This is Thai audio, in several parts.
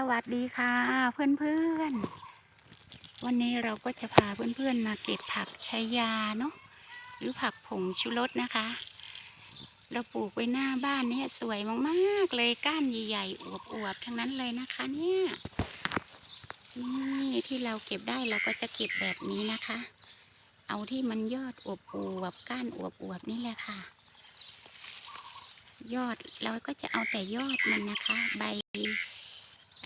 สวัสดีค่ะ เพื่อนๆ วันนี้เราก็จะพาเพื่อนๆมาเก็บผักชายาเนาะหรือผักผงชูรสนะคะ เราปลูกไว้หน้าบ้านเนี่ยสวยมากๆเลยก้านใหญ่ๆอวบๆทั้งนั้นเลยนะคะ เนี่ยนี่ที่เราเก็บได้เราก็จะเก็บแบบนี้นะคะ เอาที่มันยอดอวบๆก้านอวบๆนี่แหละค่ะ ยอดเราก็จะเอาแต่ยอดมันนะคะ ใบ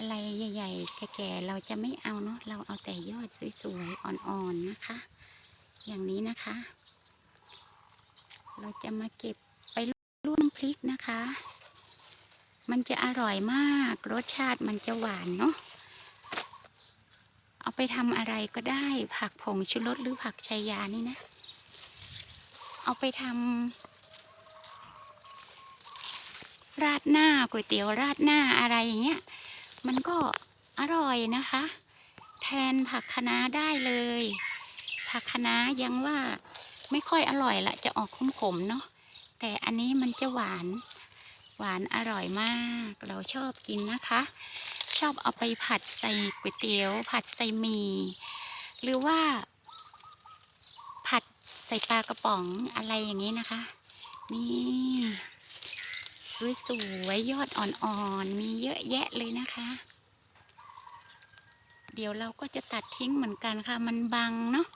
อะไรใหญ่ๆแก่ๆเราจะไม่เอาเนาะเราเอาแต่ยอดสวยๆอ่อนๆนะคะ อย่างนี้นะคะ เราจะมาเก็บไปร่วมพริกนะคะ มันจะอร่อยมากรสชาติมันจะหวานเนาะเอาไปทำอะไรก็ได้ผักผงชูรสหรือผักชายานี่นะ เอาไปทำราดหน้าก๋วยเตี๋ยวราดหน้าอะไรอย่างเงี้ย มันก็อร่อยนะคะ แทนผักคะน้าได้เลย ผักคะน้ายังว่าไม่ค่อยอร่อยละจะออกขมๆเนาะแต่อันนี้มันจะหวาน หวานอร่อยมาก เราชอบกินนะคะ ชอบเอาไปผัดใส่ก๋วยเตี๋ยว ผัดใส่หมี่หรือว่า ผัดใส่ปลากระป๋องอะไรอย่างนี้นะคะ นี่ สวยๆยอดอ่อนๆ มีเยอะแยะเลยนะคะ เดี๋ยวเราก็จะตัดทิ้งเหมือนกันค่ะ มันบังเนาะ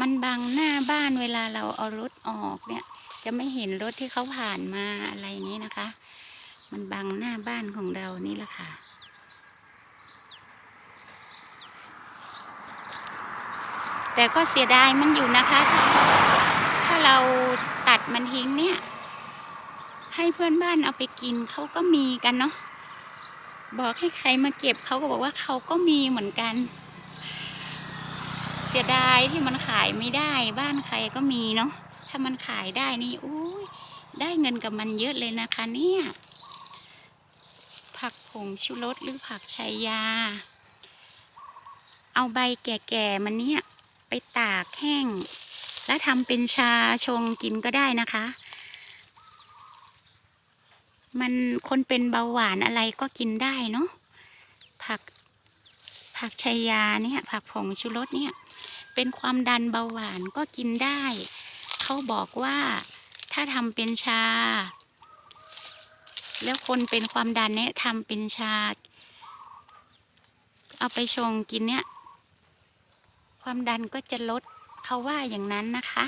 มันบังหน้าบ้านเวลาเราเอารถออกเนี่ย จะไม่เห็นรถที่เขาผ่านมาอะไรอย่างนี้นะคะ มันบังหน้าบ้านของเรานี่แหละค่ะแต่ก็เสียดายมันอยู่นะคะ ถ้าเราตัดมันทิ้งเนี่ย ให้เพื่อนบ้านเอาไปกินเขาก็มีกันเนาะบอกให้ใครมาเก็บเขาก็บอกว่าเขาก็มีเหมือนกันเสียดายที่มันขายไม่ได้ บ้านใครก็มีเนาะถ้ามันขายได้นี่อุ้ยได้เงินกับมันเยอะเลยนะคะ เนี่ย ผักผงชูรสหรือผักชายา เอาใบแก่ๆมันเนี่ย ไปตากแห้ง แล้วทำเป็นชาชงกินก็ได้นะคะ มันคนเป็นเบาหวานอะไรก็กินได้เนาะผักผักชายาเนี่ยผักผงชูรสเนี่ย เป็นความดันเบาหวานก็กินได้ เขาบอกว่าถ้าทำเป็นชา แล้วคนเป็นความดันเนี่ยทำเป็นชา เอาไปชงกินเนี่ย ความดันก็จะลดเขาว่าอย่างนั้นนะคะ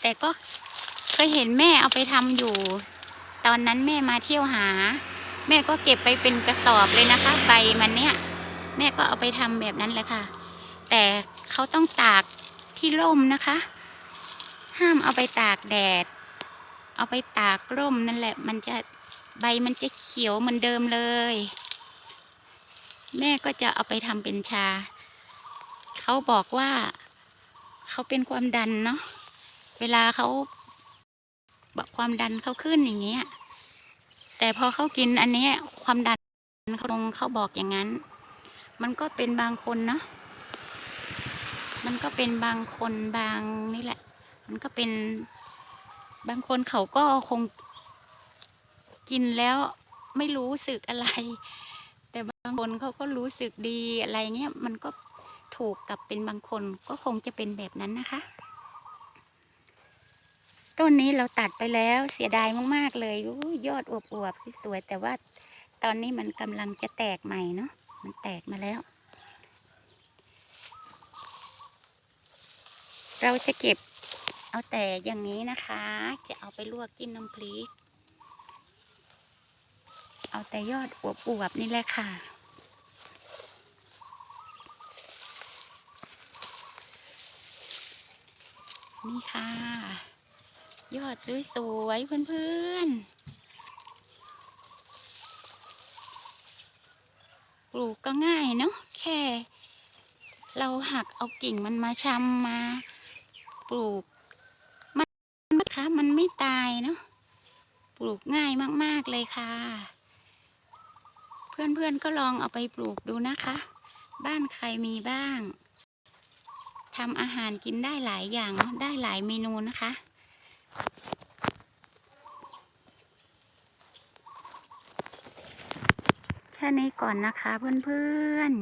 แต่ก็เคยเห็นแม่เอาไปทำอยู่ ตอนนั้นแม่มาเที่ยวหา แม่ก็เก็บไปเป็นกระสอบเลยนะคะ ใบมันเนี่ย แม่ก็เอาไปทำแบบนั้นเลยค่ะ แต่เขาต้องตากที่ร่มนะคะ ห้ามเอาไปตากแดด เอาไปตากร่มนั่นแหละ มันจะใบมันจะเขียวเหมือนเดิมเลย แม่ก็จะเอาไปทำเป็นชา เขาบอกว่า เขาเป็นความดันเนาะเวลาเขา ความดันเขาขึ้นอย่างเงี้ย แต่พอเขากินอันนี้ความดันเขาลงเขาบอกอย่างนั้น มันก็เป็นบางคนเนาะมันก็เป็นบางคนบางนี่แหละ มันก็เป็นบางคนเขาก็คงกินแล้วไม่รู้สึกอะไร แต่บางคนเขาก็รู้สึกดีอะไรเงี้ย มันก็ถูกกับเป็นบางคนก็คงจะเป็นแบบนั้นนะคะ ต้นนี้เราตัดไปแล้วเสียดายมากๆเลยอยอดอวบๆสวยๆแต่ว่าตอนนี้มันกำลังจะแตกใหม่เนาะมันแตกมาแล้ว เราจะเก็บเอาแต่อย่างนี้นะคะ จะเอาไปลวกกินน้ำพริก เอาแต่ยอดอวบๆนี่แหละค่ะนี่ค่ะ ยอดสวยๆเพื่อนๆ ปลูกก็ง่ายเนาะแค่ เราหักเอากิ่งมันมาชำมาปลูก มันนะคะมันไม่ตายเนาะปลูกง่ายมากๆเลยค่ะ เพื่อนๆก็ลองเอาไปปลูกดูนะคะ บ้านใครมีบ้างทำอาหารกินได้หลายอย่างได้หลายเมนูนะคะ ค่นี้ก่อนนะคะเพื่อน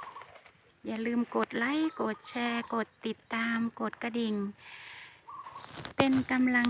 ๆ อย่าลืมกดไลค์ กดแชร์ กดติดตาม กดกระดิ่ง เป็นกำลัง